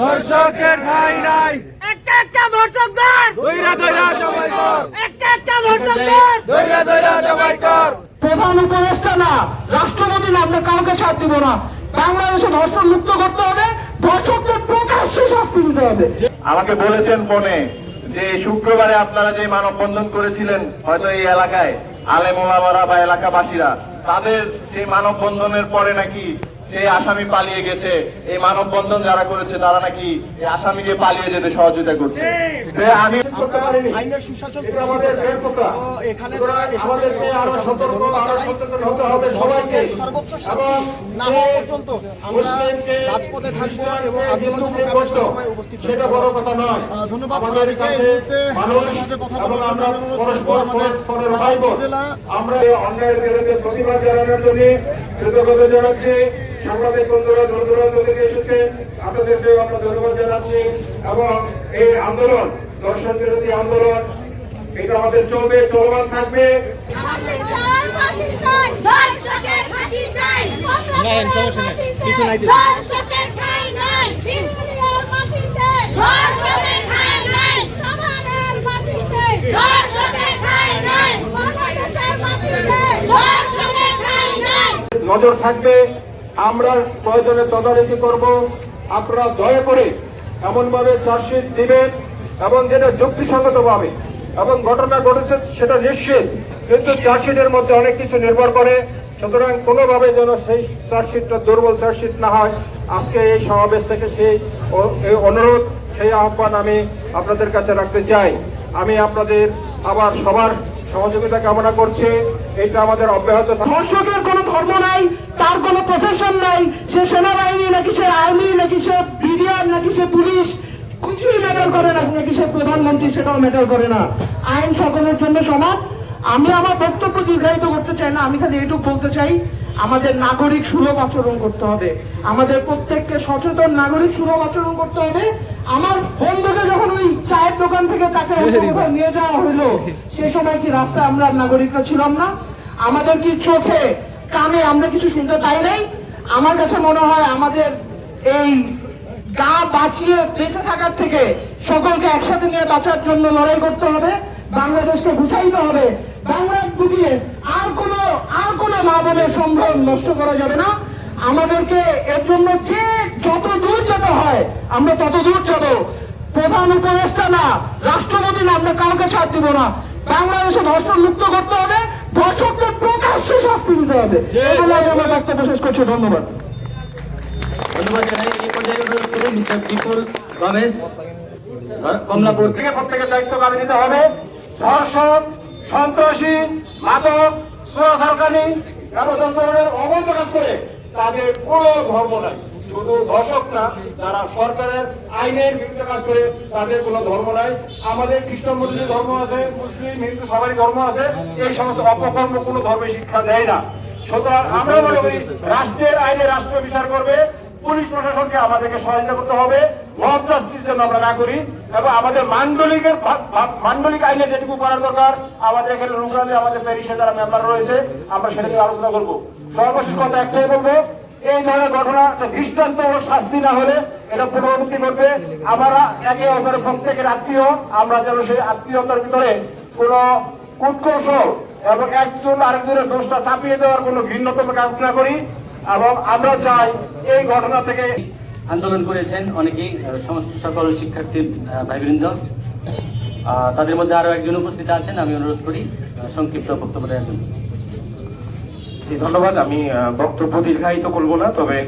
ধর্ষকের ঠাই নাই। একটা একটা ধর্ষকদের দইরা দইরা জবাই কর একটা একটা ধর্ষকদের দইরা দইরা জবাই কর প্রধান উপদেষ্টা না রাষ্ট্রপতি না আমরা কাউকে ছাড় দিব না। বাংলাদেশে ধর্ষণ মুক্ত করতে হবে ধর্ষকদের প্রকাশ্যে শাস্তি দিতে হবে। আমাকে বলেছেন ফোনে যে শুক্রবারে আপনারা যে মানববন্ধন করেছিলেন হয়তো এই এলাকায় আলেম ওলামারা বা এলাকাবাসীরা তাদের সেই মানববন্ধনের পরে নাকি সেই আসামি পালিয়ে গেছে এই মানববন্ধন যারা করেছে তারা নাকি এই আসামিকে পালিয়ে যেতে সহযোগিতা করছে। আমি আইনের সুশাসন এখানে যারা সর্বোচ্চ শাস্তি না হওয়া পর্যন্ত আমরা রাজপথে থাকব এবং আন্দোলন উপস্থিত ধন্যবাদ অন্যায়ের বিরুদ্ধে প্রতিবাদ জানানোর জন্য কৃতজ্ঞতা জানাচ্ছি। সাংবাদিক বন্ধুরা দূর দূরান্ত থেকে এসেছে। আপনাদেরকে আমরা ধন্যবাদ জানাচ্ছি এবং এই আন্দোলন দর্শন বিরোধী আন্দোলন এটা আমাদের চলবে চলমান থাকবে। কিছু নাই। নজর থাকবে আমরা প্রয়োজনে তদারকি করব। আপনারা দয়া করে এমনভাবে চার্জশিট দিবেন এবং যেটা যুক্তিসঙ্গত ভাবে এবং ঘটনা ঘটেছে সেটা নিশ্চিত। কিন্তু চার্জশিটের মধ্যে অনেক কিছু নির্ভর করে। সুতরাং কোনোভাবে যেন সেই চার্জশিটটা দুর্বল চার্জশিট না হয়। আজকে এই সমাবেশ থেকে সেই অনুরোধ, সেই আহ্বান আমি আপনাদের কাছে রাখতে চাই। আমি আপনাদের আবার সবার সহযোগিতা কামনা করছি। এটা আমাদের অব্যাহত ধর্ষকের ধর্ম নাই, তার প্রফেশন নাই, সে সেনাবাহিনী নাকি সে আর্মি নাকি সে বিডিআর নাকি সে পুলিশ, কিছুই ম্যাটার করে না, নাকি সে প্রধানমন্ত্রী সেটাও ম্যাটার করে না। আইন সকলের জন্য সমান। আমি আমার বক্তব্য দীর্ঘায়িত করতে চাই না, আমি খালি এটুকু বলতে চাই, আমাদের নাগরিক সুলভ আচরণ করতে হবে। আমাদের প্রত্যেককে সচেতন নাগরিক সুলভ আচরণ করতে হবে। আমার চায়ের দোকান থেকে তাকে নিয়ে যাওয়া হলো সে সময় কি রাস্তায় আমরা নাগরিকরা ছিলাম না? আমাদের কি চোখে কানে আমরা কিছু শুনতে পাই নাই? আমার কাছে মনে হয় আমাদের এই গা বাঁচিয়ে বেঁচে থাকার থেকে সকলকে একসাথে নিয়ে বাঁচার জন্য লড়াই করতে হবে বাংলাদেশকে বুঝাইতে হবে। বাংলার ডুবিয়ে আর কোনো আর কোনো মা বোনের সম্ভ্রম নষ্ট করা যাবে না। আমাদেরকে এর জন্য যে যত দূর যেতে হয় আমরা তত দূর যাব। প্রধান উপদেষ্টা না রাষ্ট্রপতি না আমরা কাউকে ছাড় দিব না। বাংলাদেশে ধর্ষণ মুক্ত করতে হবে ধর্ষকদের প্রকাশ্যে শাস্তি দিতে হবে। এগুলো আমি আমার বক্তব্য শেষ করছি ধন্যবাদ। ধন্যবাদ জানাই। এই পর্যায়ে অনুরোধ করি মিস্টার বিপুল গমেজ কমলাপুর থেকে প্রত্যেকের দায়িত্ব কাজে নিতে হবে। ধর্ষণ সন্ত্রাসী মাদক সুরাসারকানি এবং ধরনের অবৈধ কাজ করে তাদের কোনো ধর্ম নাই। শুধু ধর্ষক না, যারা সরকারের আইনের বিরুদ্ধে কাজ করে, তাদের কোনো ধর্ম নাই। আমাদের খ্রিস্টান মুসলিম ধর্ম আছে, মুসলিম, হিন্দু, সবারই ধর্ম আছে। এই সমস্ত অপকর্ম কোনো ধর্মে শিক্ষা দেয় না। সুতরাং আমরা মনে করি, রাষ্ট্রের আইনে রাষ্ট্র বিচার করবে, পুলিশ প্রশাসনকে আমাদেরকে সহায়তা করতে হবে মব জাস্টিস যেন আমরা না করি, এবং আমাদের মান্ডলিকের মান্ডলিক আইনে যেটুকু করার দরকার, আমাদের এখানে রুগালে আমাদের প্যারিসে যারা মেম্বার রয়েছে, আমরা সেটা নিয়ে আলোচনা করব। সর্বশেষ কথা একটাই বলব এই ধরনের ঘটনা একটা দৃষ্টান্তমূলক শাস্তি না হলে এটা পুনরাবৃত্তি করবে আমরা একে অপরের প্রত্যেকের আত্মীয়, আমরা যেন সেই আত্মীয়তার ভিতরে কোন উৎকৌশল এবং একজন আরেকজনের দোষটা চাপিয়ে দেওয়ার কোনো ঘৃণ্যতম কাজ না করি এবং আমরা চাই এই ঘটনা থেকে আন্দোলন করেছেন অনেকেই সকল শিক্ষার্থী ভাইবৃন্দ। তাদের মধ্যে আরও একজন উপস্থিত আছেন, আমি অনুরোধ করি সংক্ষিপ্ত বক্তব্য দেওয়ার জন্য। জি, ধন্যবাদ। আমি বক্তব্য দীর্ঘায়িত করব না তবে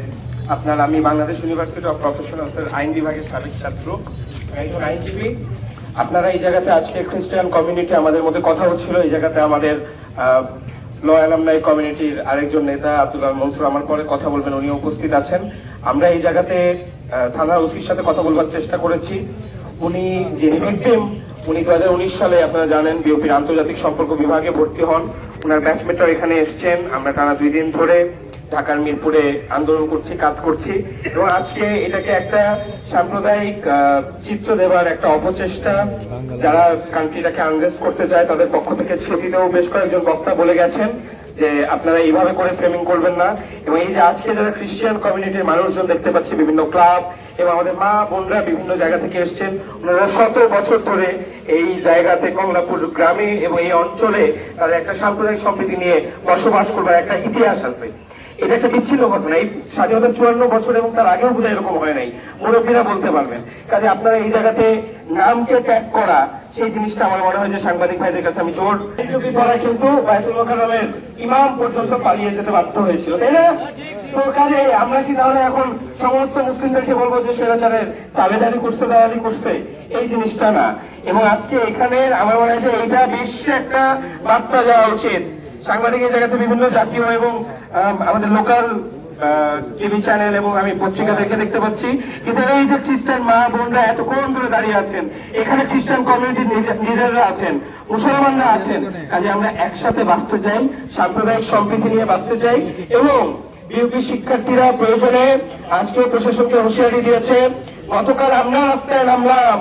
আপনার আমি বাংলাদেশ ইউনিভার্সিটি অফ প্রফেশনালস এর আইন বিভাগের সাবেক ছাত্র একজন আইনজীবী। আপনারা এই জায়গাতে আজকে খ্রিস্টান কমিউনিটি আমাদের মধ্যে কথা হচ্ছিল। এই জায়গাতে আমাদের ল অ্যালামনাই কমিউনিটির আরেকজন নেতা আব্দুল্লাহ মনসুর আমার পরে কথা বলবেন উনি উপস্থিত আছেন। আমরা এই জায়গাতে থানার ওসির সাথে কথা বলবার চেষ্টা করেছি। উনি যিনি ভিকটিম উনি দু সালে, আপনারা জানেন বিওপির আন্তর্জাতিক সম্পর্ক বিভাগে ভর্তি হন। ওনার ব্যাচমেটরা এখানে এসছেন। আমরা টানা দুই দিন ধরে ঢাকার মিরপুরে আন্দোলন করছি, কাজ করছি। এবং আজকে এটাকে একটা সাম্প্রদায়িক চিত্র দেওয়ার একটা অপচেষ্টা। যারা কান্ট্রিটাকে আনরেস্ট করতে চায়, তাদের পক্ষ থেকে সেটিতেও বেশ কয়েকজন বক্তা বলে গেছেন যে, আপনারা এইভাবে করে ফ্রেমিং করবেন না। এবং এই যে আজকে যারা খ্রিস্টান কমিউনিটির মানুষজন দেখতে পাচ্ছি, বিভিন্ন ক্লাব এবং আমাদের মা বোনরা বিভিন্ন জায়গা থেকে এসছেন। ওনারা শত বছর ধরে এই জায়গাতে কমলাপুর গ্রামে এবং এই অঞ্চলে তাদের একটা সাম্প্রদায়িক সম্প্রীতি নিয়ে বসবাস করবার একটা ইতিহাস আছে। এটা একটা বিচ্ছিন্ন ঘটনা। এই স্বাধীনতা চুয়ান্ন বছর এবং তার আগেও বোধহয় এরকম হয় নাই। মুরব্বীরা বলতে পারবেন। কাজে আপনারা এই জায়গাতে নামকে ত্যাগ করা সেই জিনিসটা আমার মনে হয় যে সাংবাদিক ভাইদের কাছে আমি জোর। টুপি পরা কিন্তু বায়তুল মোকাররমের ইমাম পর্যন্ত পালিয়ে যেতে বাধ্য হয়েছিল তাই না? তো কাজে আমরা কি তাহলে এখন সমস্ত মুসলিমদেরকে বলব যে স্বৈরাচারের তাবেদারি করছে দালালি করছে? এই জিনিসটা না। এবং আজকে এখানে আমার মনে হয় যে এইটা বিশ্বে একটা বার্তা দেওয়া উচিত। সাংবাদিক এই জায়গাতে বিভিন্ন জাতীয় এবং আম, আমাদের লোকাল টিভি চ্যানেল এবং আমি পত্রিকা দেখে দেখতে পাচ্ছি। কিন্তু এই যে খ্রিস্টান মা বোনরা এতক্ষণ ধরে দাঁড়িয়ে আছেন, এখানে খ্রিস্টান কমিউনিটির লিডাররা আছেন, মুসলমানরা আছেন। কাজে আমরা একসাথে বাঁচতে চাই, সাম্প্রদায়িক সম্প্রীতি নিয়ে বাঁচতে চাই এবং বিউপি শিক্ষার্থীরা প্রয়োজনে আজকেও প্রশাসনকে হুঁশিয়ারি দিয়েছে, গতকাল আমরা রাস্তায় নামলাম,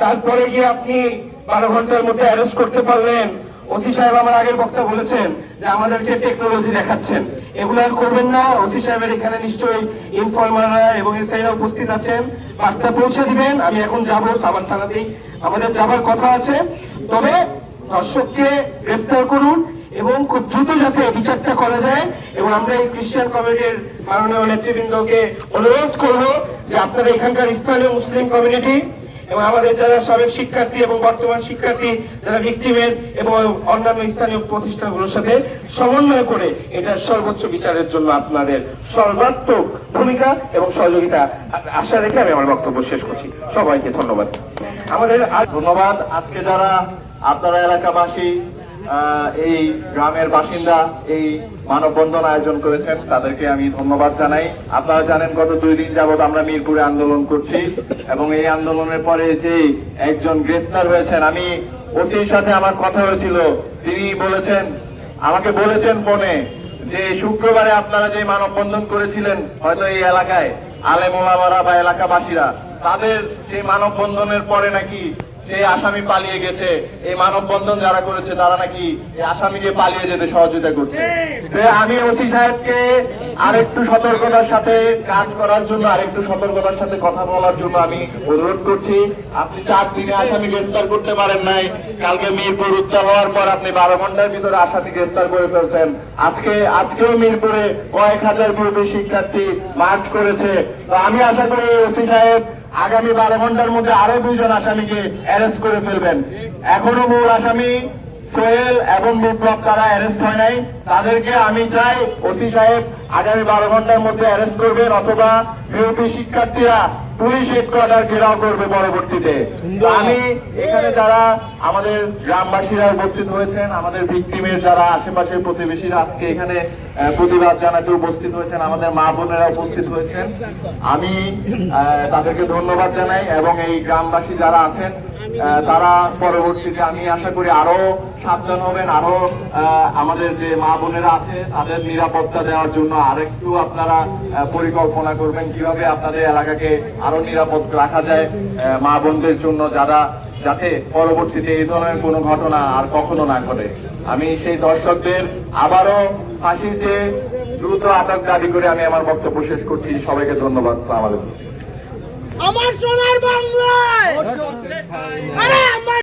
তারপরে গিয়ে আপনি বারো ঘণ্টার মধ্যে অ্যারেস্ট করতে পারলেন। ওসি সাহেব আমার আগের বক্তা বলেছেন যে আমাদেরকে টেকনোলজি দেখাচ্ছেন। এগুলো আর করবেন না, ওসি সাহেবের এখানে নিশ্চয়ই ইনফর্মাররা এবং এসআইরা উপস্থিত আছেন। বার্তা পৌঁছে দিবেন, আমি এখন যাব সাবার থানাতেই। আমাদের যাবার কথা আছে। তবে দর্শককে গ্রেফতার করুন এবং খুব দ্রুত যাতে বিচারটা করা যায় এবং আমরা এই খ্রিস্টান কমিউনিটির মাননীয় নেতৃবৃন্দকে অনুরোধ করব যে আপনারা এখানকার স্থানীয় মুসলিম কমিউনিটি এবং আমাদের যারা সাবেক শিক্ষার্থী এবং বর্তমান শিক্ষার্থী, যারা ভিক্টিমের এবং অন্যান্য স্থানীয় প্রতিষ্ঠানগুলোর সাথে সমন্বয় করে এটা সর্বোচ্চ বিচারের জন্য আপনাদের সর্বাত্মক ভূমিকা এবং সহযোগিতা আশা রেখে আমি আমার বক্তব্য শেষ করছি। সবাইকে ধন্যবাদ। আমাদের ধন্যবাদ। আজকে যারা আপনারা এলাকাবাসী এই গ্রামের বাসিন্দা এই মানববন্ধন আয়োজন করেছেন, তাদেরকে আমি ধন্যবাদ জানাই। আপনারা জানেন, গত দুই দিন যাবত আমরা মিরপুরে আন্দোলন করছি এবং এই আন্দোলনের পরে যে একজন গ্রেফতার হয়েছেন, আমি ওসির সাথে আমার কথা হয়েছিল। তিনি বলেছেন, আমাকে বলেছেন ফোনে যে শুক্রবারে আপনারা যে মানববন্ধন করেছিলেন, হয়তো এই এলাকায় আলেমোলামারা বা এলাকাবাসীরা, তাদের সেই মানববন্ধনের পরে নাকি সেই আসামি পালিয়ে গেছে। এই মানববন্ধন যারা করেছে, তারা নাকি এই আসামিকে পালিয়ে যেতে সহযোগিতা করছে। আমি ওসি সাহেবকে আরেকটু সতর্কতার সাথে কাজ করার জন্য, আরেকটু সতর্কতার সাথে কথা বলার জন্য আমি অনুরোধ করছি। আপনি চার দিনে আসামি গ্রেফতার করতে পারেন নাই। কালকে মিরপুর উত্তর হওয়ার পর আপনি বারো ঘণ্টার ভিতরে আসামি গ্রেফতার করে ফেলছেন। আজকে, আজকেও মিরপুরে কয়েক হাজার বিরোধী শিক্ষার্থী মার্চ করেছে। তো আমি আশা করি ওসি সাহেব আগামী বারো ঘণ্টার মধ্যে আরও দুইজন আসামিকে অ্যারেস্ট করে ফেলবেন। এখনও মূল আসামি সোহেল এবং বিপ্লব তারা অ্যারেস্ট হয় নাই। তাদেরকে আমি চাই ওসি সাহেব আগামী বারো ঘণ্টার মধ্যে অ্যারেস্ট করবেন অথবা বিরোধী শিক্ষার্থীরা পুলিশ হেডকোয়ার্টার ঘেরাও করবে পরবর্তীতে। আমি এখানে যারা আমাদের গ্রামবাসীরা উপস্থিত হয়েছেন আমাদের ভিক্টিমের যারা আশেপাশের প্রতিবেশীরা আজকে এখানে প্রতিবাদ জানাতে উপস্থিত হয়েছেন আমাদের মা বোনেরা উপস্থিত হয়েছেন। আমি তাদেরকে ধন্যবাদ জানাই এবং এই গ্রামবাসী যারা আছেন তারা পরবর্তীতে আমি আশা করি আরও সাবধান হবেন, আরও আমাদের যে মা বোনেরা আছে, তাদের নিরাপত্তা দেওয়ার জন্য আরেকটু আপনারা পরিকল্পনা করবেন কীভাবে আপনাদের এলাকাকে আরও নিরাপদ রাখা যায় মা বোনদের জন্য যারা, যাতে পরবর্তীতে এই ধরনের কোনো ঘটনা আর কখনো না ঘটে। আমি সেই দর্শকদের আবারও ফাঁসি চেয়ে দ্রুত আটক দাবি করে আমি আমার বক্তব্য শেষ করছি। সবাইকে ধন্যবাদ। সালাম আমার সোনার বাংলায়। আরে আমার